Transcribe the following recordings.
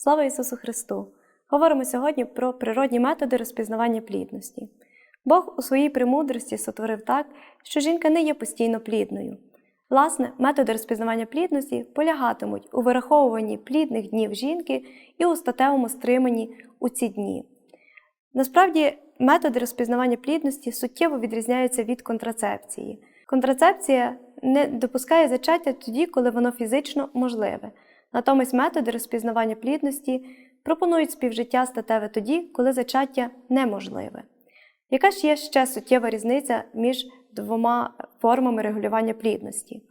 Слава Ісусу Христу! Говоримо сьогодні про природні методи розпізнавання плідності. Бог у своїй премудрості сотворив так, що жінка не є постійно плідною. Власне, методи розпізнавання плідності полягатимуть у вираховуванні плідних днів жінки і у статевому стриманні у ці дні. Насправді, методи розпізнавання плідності суттєво відрізняються від контрацепції. Контрацепція не допускає зачаття тоді, коли воно фізично можливе. Натомість методи розпізнавання плідності пропонують співжиття статеве тоді, коли зачаття неможливе. Яка ж є ще суттєва різниця між двома формами регулювання плідності?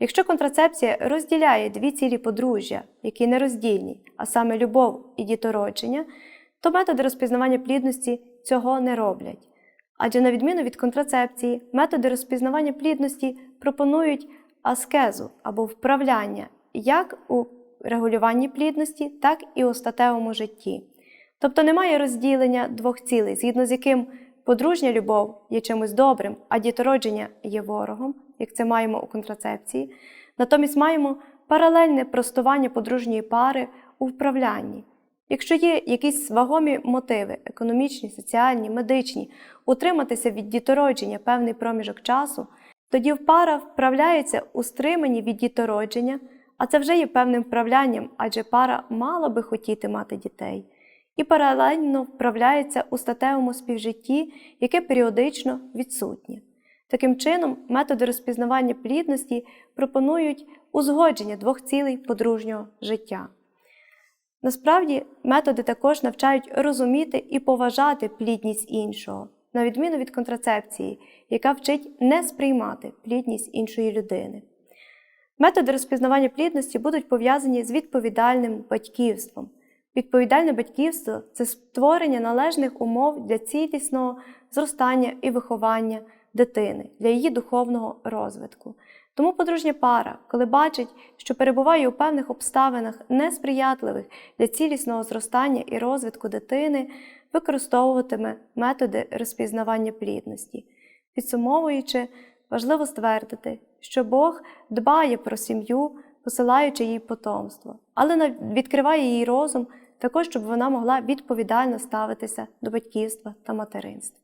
Якщо контрацепція розділяє дві цілі подружжя, які нероздільні, а саме любов і дітородження, то методи розпізнавання плідності цього не роблять. Адже, на відміну від контрацепції, методи розпізнавання плідності пропонують аскезу або вправляння як у регулюванні плідності, так і у статевому житті. Тобто немає розділення двох цілей, згідно з яким подружня любов є чимось добрим, а дітородження є ворогом, як це маємо у контрацепції. Натомість маємо паралельне простування подружньої пари у вправлянні. Якщо є якісь вагомі мотиви, економічні, соціальні, медичні, утриматися від дітородження певний проміжок часу, тоді пара вправляється у стриманні від дітородження, а це вже є певним вправлянням, адже пара мала би хотіти мати дітей, і паралельно вправляється у статевому співжитті, яке періодично відсутнє. Таким чином, методи розпізнавання плідності пропонують узгодження двох цілей подружнього життя. Насправді, методи також навчають розуміти і поважати плідність іншого, на відміну від контрацепції, яка вчить не сприймати плідність іншої людини. Методи розпізнавання плідності будуть пов'язані з відповідальним батьківством. Відповідальне батьківство це створення належних умов для цілісного зростання і виховання дитини, для її духовного розвитку. Тому подружня пара, коли бачить, що перебуває у певних обставинах несприятливих для цілісного зростання і розвитку дитини, використовуватиме методи розпізнавання плідності. Підсумовуючи, важливо ствердити, що Бог дбає про сім'ю, посилаючи їй потомство, але відкриває їй розум також, щоб вона могла відповідально ставитися до батьківства та материнства.